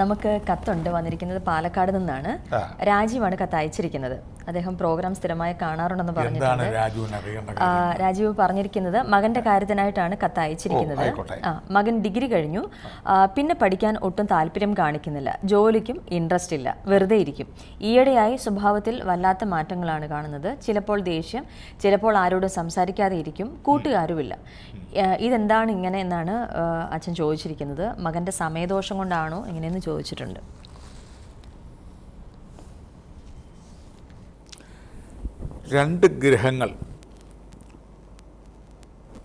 നമുക്ക് കത്തുണ്ട് വന്നിരിക്കുന്നത് പാലക്കാട് നിന്നാണ്. രാജീവാണ് കത്ത് അയച്ചിരിക്കുന്നത് അദ്ദേഹം പ്രോഗ്രാം സ്ഥിരമായി കാണാറുണ്ടെന്ന് പറഞ്ഞിട്ടുണ്ട്. രാജീവ് പറഞ്ഞിരിക്കുന്നത് മകന്റെ കാര്യത്തിനായിട്ടാണ് കത്ത് അയച്ചിരിക്കുന്നത്. ആ മകൻ ഡിഗ്രി കഴിഞ്ഞു. പിന്നെ പഠിക്കാൻ ഒട്ടും താല്പര്യം കാണിക്കുന്നില്ല. ജോലിക്കും ഇൻട്രസ്റ്റ് ഇല്ല. വെറുതെ ഇരിക്കും. ഈയിടെയായി സ്വഭാവത്തിൽ വല്ലാത്ത മാറ്റങ്ങളാണ് കാണുന്നത്. ചിലപ്പോൾ ദേഷ്യം ചിലപ്പോൾ ആരോടും സംസാരിക്കാതെ ഇരിക്കും. കൂട്ടുകാരുമില്ല. ഇതെന്താണ് ഇങ്ങനെ എന്നാണ് അച്ഛൻ ചോദിച്ചിരിക്കുന്നത്. മകന്റെ സമയദോഷം കൊണ്ടാണോ ഇങ്ങനെയെന്ന് ചോദിച്ചിട്ടുണ്ട്. രണ്ട് ഗ്രഹങ്ങൾ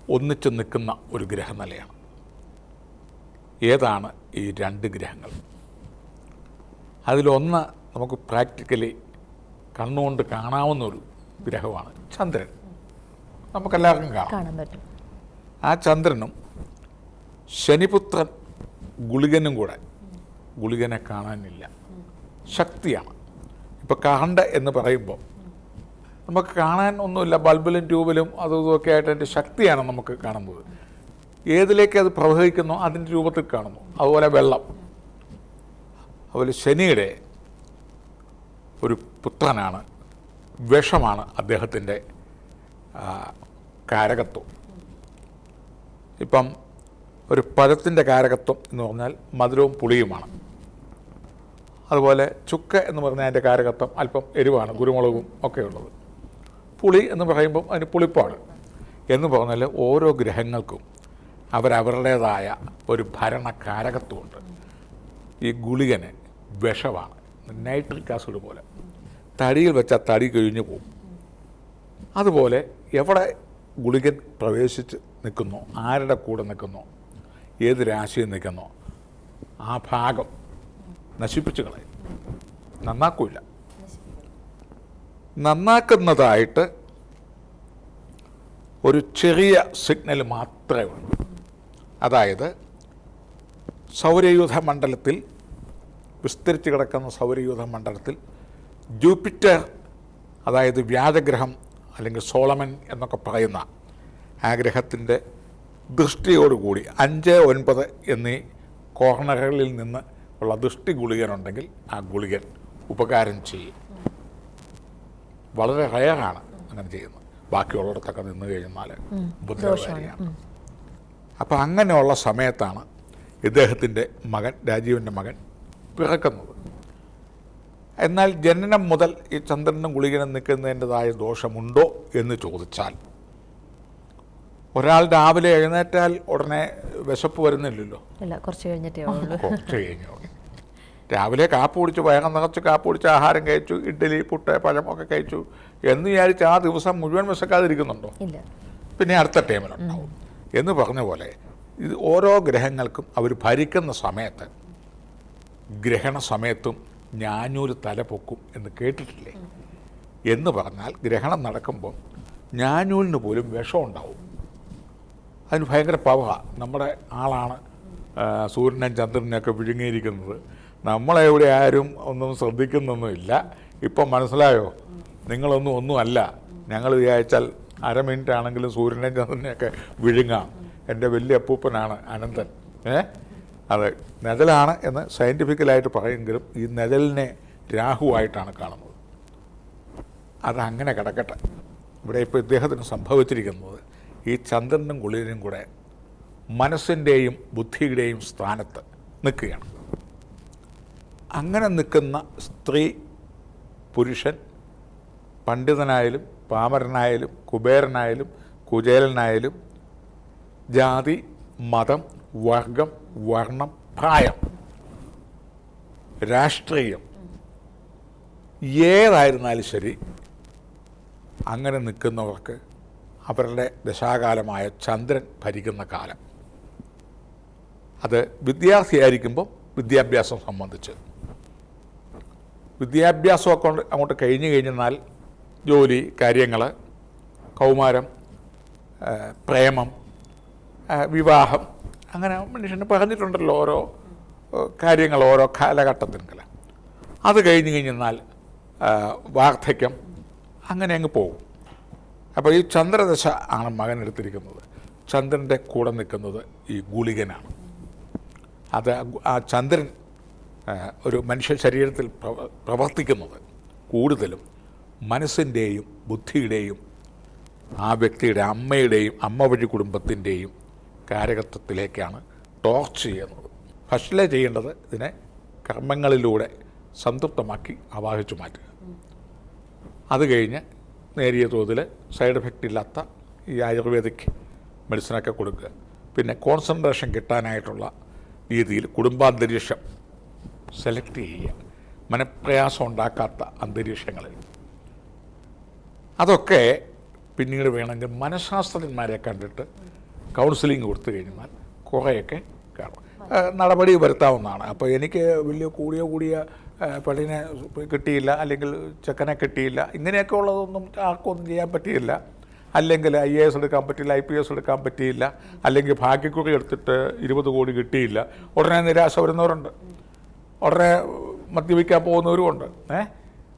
ഒന്നിച്ച് നിൽക്കുന്ന ഒരു ഗ്രഹനിലയാണ്. ഏതാണ് ഈ രണ്ട് ഗ്രഹങ്ങൾ? അതിലൊന്ന് നമുക്ക് പ്രാക്ടിക്കലി കണ്ണുകൊണ്ട് കാണാവുന്ന ഒരു ഗ്രഹമാണ് ചന്ദ്രൻ. നമുക്കെല്ലാവർക്കും കാണാം. ആ ചന്ദ്രനും ശനിപുത്രൻ ഗുളികനും കൂടെ. ഗുളികനെ കാണാനില്ല. ശക്തിയാണ്. ഇപ്പോൾ കാണ്ട എന്ന് പറയുമ്പോൾ നമുക്ക് കാണാൻ ഒന്നുമില്ല ബൾബിലും ട്യൂബിലും അതും ഇതുമൊക്കെ ആയിട്ട് അതിന്റെ ശക്തിയാണ് നമുക്ക് കാണുന്നത്. ഏതിലേക്ക് അത് പ്രവഹിക്കുന്നു അതിന്റെ രൂപത്തിൽ കാണുന്നു. അതുപോലെ വെള്ളം. അതുപോലെ ശനിയുടെ ഒരു പുത്രനാണ് വിഷമാണ് അദ്ദേഹത്തിന്റെ കാരകത്വം. ഇപ്പം ഒരു പഴത്തിന്റെ കാരകത്വം എന്ന് പറഞ്ഞാൽ മധുരവും പുളിയുമാണ്. അതുപോലെ ചുക്ക എന്ന് പറഞ്ഞാൽ അതിന്റെ കാരകത്വം അല്പം എരിവാണ് കുരുമുളകും ഒക്കെ ഉള്ളത്. പുളി എന്ന് പറയുമ്പം അതിന് പുളിപ്പാണ്. എന്ന് പറഞ്ഞാൽ ഓരോ ഗ്രഹങ്ങൾക്കും അവരവരുടേതായ ഒരു ഭരണകാരകത്വമുണ്ട്. ഈ ഗുളികന് വിഷമാണ്. നൈട്രിക് ആസിഡ് പോലെ. തടിയിൽ വെച്ചാൽ തടി കഴിഞ്ഞു പോകും അതുപോലെ എവിടെ ഗുളികൻ പ്രവേശിച്ച് നിൽക്കുന്നു ആരുടെ കൂടെ നിൽക്കുന്നു ഏത് രാശിയിൽ നിൽക്കുന്നു ആ ഭാഗം നശിപ്പിച്ചു കളയും. നന്നാക്കൂല നന്നാക്കുന്നതായിട്ട് ഒരു ചെറിയ സിഗ്നൽ മാത്രമേ ഉള്ളൂ. അതായത് സൗരയൂഥ മണ്ഡലത്തിൽ വിസ്തരിച്ച് കിടക്കുന്ന സൗരയൂഥ മണ്ഡലത്തിൽ ജൂപ്പിറ്റർ അതായത് വ്യാജഗ്രഹം അല്ലെങ്കിൽ സോളമൻ എന്നൊക്കെ പറയുന്ന ആ ഗ്രഹത്തിന്റെ ദൃഷ്ടിയോടുകൂടി അഞ്ച് ഒൻപത് എന്നീ കോർണറുകളിൽ നിന്ന് ഉള്ള ദൃഷ്ടി ഗുളികനുണ്ടെങ്കിൽ ആ ഗുളികൻ ഉപകാരം ചെയ്യും. വളരെ റയറാണ് അങ്ങനെ ചെയ്യുന്നത്. ബാക്കിയുള്ളിടത്തൊക്കെ നിന്ന് കഴിഞ്ഞാൽ ബുദ്ധിമുട്ടാണ് അപ്പം അങ്ങനെയുള്ള സമയത്താണ് ഇദ്ദേഹത്തിന്റെ മകൻ രാജീവിന്റെ മകൻ പിറക്കുന്നത്. എന്നാൽ ജനനം മുതൽ ഈ ചന്ദ്രനും ഗുളികനും നിൽക്കുന്നതിന്റെതായ ദോഷമുണ്ടോ എന്ന് ചോദിച്ചാൽ ഒരാൾ രാവിലെ എഴുന്നേറ്റാൽ ഉടനെ വിശപ്പ് വരുന്നില്ലല്ലോ. കുറച്ച് കഴിഞ്ഞിട്ടേ കുറച്ച് കഴിഞ്ഞു രാവിലെ കാപ്പ് കുടിച്ചു വയറം നിറച്ച് കാപ്പ് കുടിച്ച് ആഹാരം കഴിച്ചു ഇഡ്ഡലി പുട്ട് പഴമൊക്കെ ഒക്കെ കഴിച്ചു. എന്ന് വിചാരിച്ച് ആ ദിവസം മുഴുവൻ വിശക്കാതിരിക്കുന്നുണ്ടോ? പിന്നെ അടുത്ത ടൈമിലുണ്ടാവും. എന്ന് പറഞ്ഞ പോലെ ഇത് ഓരോ ഗ്രഹങ്ങൾക്കും അവർ ഭരിക്കുന്ന സമയത്ത് ഗ്രഹണ സമയത്തും ഞാനൊരു തല പൊക്കും എന്ന് കേട്ടിട്ടില്ലേ? എന്ന് പറഞ്ഞാൽ ഗ്രഹണം നടക്കുമ്പോൾ ഞാനൂലിന് പോലും വിഷം ഉണ്ടാവും. അതിന് ഭയങ്കര പവ. നമ്മുടെ ആളാണ് സൂര്യനും ചന്ദ്രനെയൊക്കെ വിഴുങ്ങിയിരിക്കുന്നത്. നമ്മളെവിടെ ആരും ഒന്നും ശ്രദ്ധിക്കുന്നൊന്നുമില്ല. ഇപ്പം മനസ്സിലായോ? നിങ്ങളൊന്നും ഒന്നുമല്ല. ഞങ്ങൾ വിചാരിച്ചാൽ അര മിനിറ്റ് ആണെങ്കിലും സൂര്യനെ ചന്ദ്രനെയൊക്കെ വിഴുങ്ങാം. എന്റെ വലിയ അപ്പൂപ്പനാണ് അനന്തൻ. ഏ? അത് നെതലാണ് എന്ന് സയന്റിഫിക്കലായിട്ട് പറയുമെങ്കിലും ഈ നെതലിനെ രാഹുവായിട്ടാണ് കാണുന്നത്. അതങ്ങനെ കിടക്കട്ടെ. ഇവിടെ ഇപ്പോൾ ഇദ്ദേഹത്തിന് സംഭവിച്ചിരിക്കുന്നത് ഈ ചന്ദ്രനും കുളിരനും കൂടെ മനസ്സിന്റെയും ബുദ്ധിയുടെയും സ്ഥാനത്ത് നിൽക്കുകയാണ്. അങ്ങനെ നിൽക്കുന്ന സ്ത്രീ പുരുഷൻ പണ്ഡിതനായാലും പാമരനായാലും കുബേരനായാലും കുചേലനായാലും ജാതി മതം വർഗം വർണം പ്രായം രാഷ്ട്രീയം ഏതായിരുന്നാലും ശരി അങ്ങനെ നിൽക്കുന്നവർക്ക് അവരുടെ ദശാകാലമായ ചന്ദ്രൻ ഭരിക്കുന്ന കാലം. അത് വിദ്യാർത്ഥിയായിരിക്കുമ്പോൾ വിദ്യാഭ്യാസം സംബന്ധിച്ച്. വിദ്യാഭ്യാസമൊക്കെ അങ്ങോട്ട് കഴിഞ്ഞു കഴിഞ്ഞാൽ ജോലി കാര്യങ്ങൾ കൗമാരം പ്രേമം വിവാഹം അങ്ങനെ മനുഷ്യന് പറഞ്ഞിട്ടുണ്ടല്ലോ ഓരോ കാര്യങ്ങൾ ഓരോ കാലഘട്ടത്തിനല്ല അത് കഴിഞ്ഞ് കഴിഞ്ഞാൽ വാർദ്ധക്യം അങ്ങനെ അങ്ങ് പോകും. അപ്പോൾ ഈ ചന്ദ്രദശ ആണ് മകൻ എടുത്തിരിക്കുന്നത്. ചന്ദ്രന്റെ കൂടെ നിൽക്കുന്നത് ഈ ഗുളികനാണ്. അത് ആ ചന്ദ്രൻ ഒരു മനുഷ്യ ശരീരത്തിൽ പ്രവ- പ്രവർത്തിക്കുന്നത് കൂടുതലും മനസ്സിന്റെയും ബുദ്ധിയുടെയും ആ വ്യക്തിയുടെ അമ്മയുടെയും അമ്മ വഴി കുടുംബത്തിന്റെയും കാരകത്വത്തിലേക്കാണ് ടോർച്ച് ചെയ്യുന്നത്. ഫസ്റ്റിലെ ചെയ്യേണ്ടത് ഇതിനെ കർമ്മങ്ങളിലൂടെ സംതൃപ്തമാക്കി ആവാഹിച്ചു മാറ്റുക. അത് കഴിഞ്ഞ് നേരിയ തോതിൽ സൈഡ് എഫക്റ്റ് ഇല്ലാത്ത ഈ ആയുർവേദിക് മെഡിസിനൊക്കെ കൊടുക്കുക. പിന്നെ കോൺസെൻട്രേഷൻ കിട്ടാനായിട്ടുള്ള രീതിയിൽ കുടുംബാന്തരീക്ഷം സെലക്ട് ചെയ്യുക. മനപ്രയാസം ഉണ്ടാക്കാത്ത അന്തരീക്ഷങ്ങളിൽ. അതൊക്കെ പിന്നീട് വേണമെങ്കിൽ മനഃശാസ്ത്രജ്ഞന്മാരെ കണ്ടിട്ട് കൗൺസിലിംഗ് കൊടുത്തു കഴിഞ്ഞാൽ കുറേയൊക്കെ കാണും. നടപടി വരുത്താവുന്നതാണ്. അപ്പോൾ എനിക്ക് വലിയ കൂടിയ കൂടിയ പെണ്ണിനെ കിട്ടിയില്ല അല്ലെങ്കിൽ ചെക്കനെ കിട്ടിയില്ല ഇങ്ങനെയൊക്കെ ഉള്ളതൊന്നും ആർക്കും ഒന്നും ചെയ്യാൻ പറ്റിയില്ല. അല്ലെങ്കിൽ ഐ എ എസ് എടുക്കാൻ പറ്റിയില്ല ഐ പി എസ് എടുക്കാൻ പറ്റിയില്ല അല്ലെങ്കിൽ ഭാഗ്യക്കുറി എടുത്തിട്ട് ഇരുപത് കോടി കിട്ടിയില്ല. ഉടനെ നിരാശ വരുന്നവരുണ്ട്. ഉടനെ മദ്യപിക്കാൻ പോകുന്നവരുമുണ്ട് ഏ?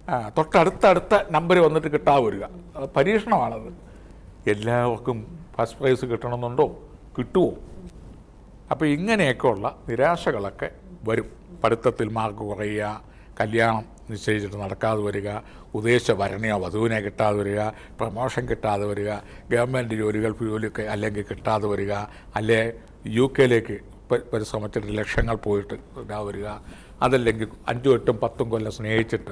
ആ തൊട്ടടുത്തടുത്ത നമ്പർ വന്നിട്ട് കിട്ടാതെ വരിക. പരീക്ഷണമാണത്. എല്ലാവർക്കും ഫസ്റ്റ് പ്രൈസ് കിട്ടണമെന്നുണ്ടോ? കിട്ടുമോ അപ്പോൾ ഇങ്ങനെയൊക്കെയുള്ള നിരാശകളൊക്കെ വരും. പഠിത്തത്തിൽ മാർക്ക് കുറയുക കല്യാണം നിശ്ചയിച്ചിട്ട് നടക്കാതെ വരിക ഉദ്ദേശ ഭരണയോ വധുവിനെ കിട്ടാതെ വരിക പ്രമോഷൻ കിട്ടാതെ വരിക ഗവൺമെന്റ് ജോലികൾ ജോലിയൊക്കെ അല്ലെങ്കിൽ കിട്ടാതെ വരിക അല്ലെ യു കെയിലേക്ക് പരിശ്രമിച്ചിട്ട് ലക്ഷങ്ങൾ പോയിട്ട് ഇതാ വരിക. അതല്ലെങ്കിൽ അഞ്ചും എട്ടും പത്തും കൊല്ലം സ്നേഹിച്ചിട്ട്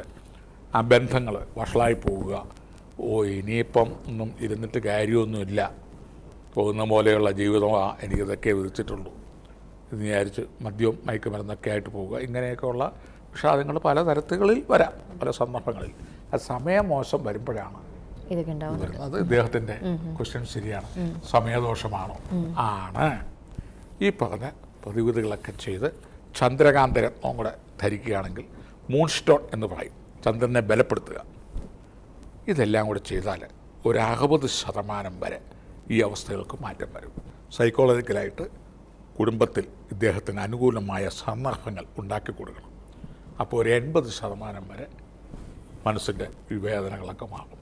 ആ ബന്ധങ്ങൾ വഷളായി പോവുക. ഓ ഇനിയിപ്പം ഒന്നും ഇരുന്നിട്ട് കാര്യമൊന്നുമില്ല. പോകുന്ന പോലെയുള്ള ജീവിതമാണ് എനിക്കിതൊക്കെ വിധിച്ചിട്ടുള്ളൂ. എന്ന് വിചാരിച്ച് മദ്യവും മയക്കുമരുന്നൊക്കെ ആയിട്ട് പോവുക. ഇങ്ങനെയൊക്കെയുള്ള വിഷാദങ്ങൾ പല തരത്തുകളിൽ വരാം. പല സന്ദർഭങ്ങളിൽ. അത് സമയം മോശം വരുമ്പോഴാണ്. അത് ഇദ്ദേഹത്തിന്റെ ക്വസ്റ്റ്യൻ ശരിയാണ്. സമയദോഷമാണോ? ആണ്. ഈ പറഞ്ഞ പ്രതിവിധികളൊക്കെ ചെയ്ത് ചന്ദ്രകാന്തരത്നം കൂടെ ധരിക്കുകയാണെങ്കിൽ മൂൺ സ്റ്റോൺ എന്ന് പറയും. ചന്ദ്രനെ ബലപ്പെടുത്തുക. ഇതെല്ലാം കൂടെ ചെയ്താൽ ഒരു അറുപത് ശതമാനം വരെ ഈ അവസ്ഥകൾക്ക് മാറ്റം വരും. സൈക്കോളജിക്കലായിട്ട് കുടുംബത്തിൽ ഇദ്ദേഹത്തിന് അനുകൂലമായ സന്ദർഭങ്ങൾ ഉണ്ടാക്കി കൊടുക്കണം. അപ്പോൾ ഒരു എൺപത് ശതമാനം വരെ മനസ്സിന്റെ വിവേദനകളൊക്കെ വേദനകളൊക്കെ മാറും.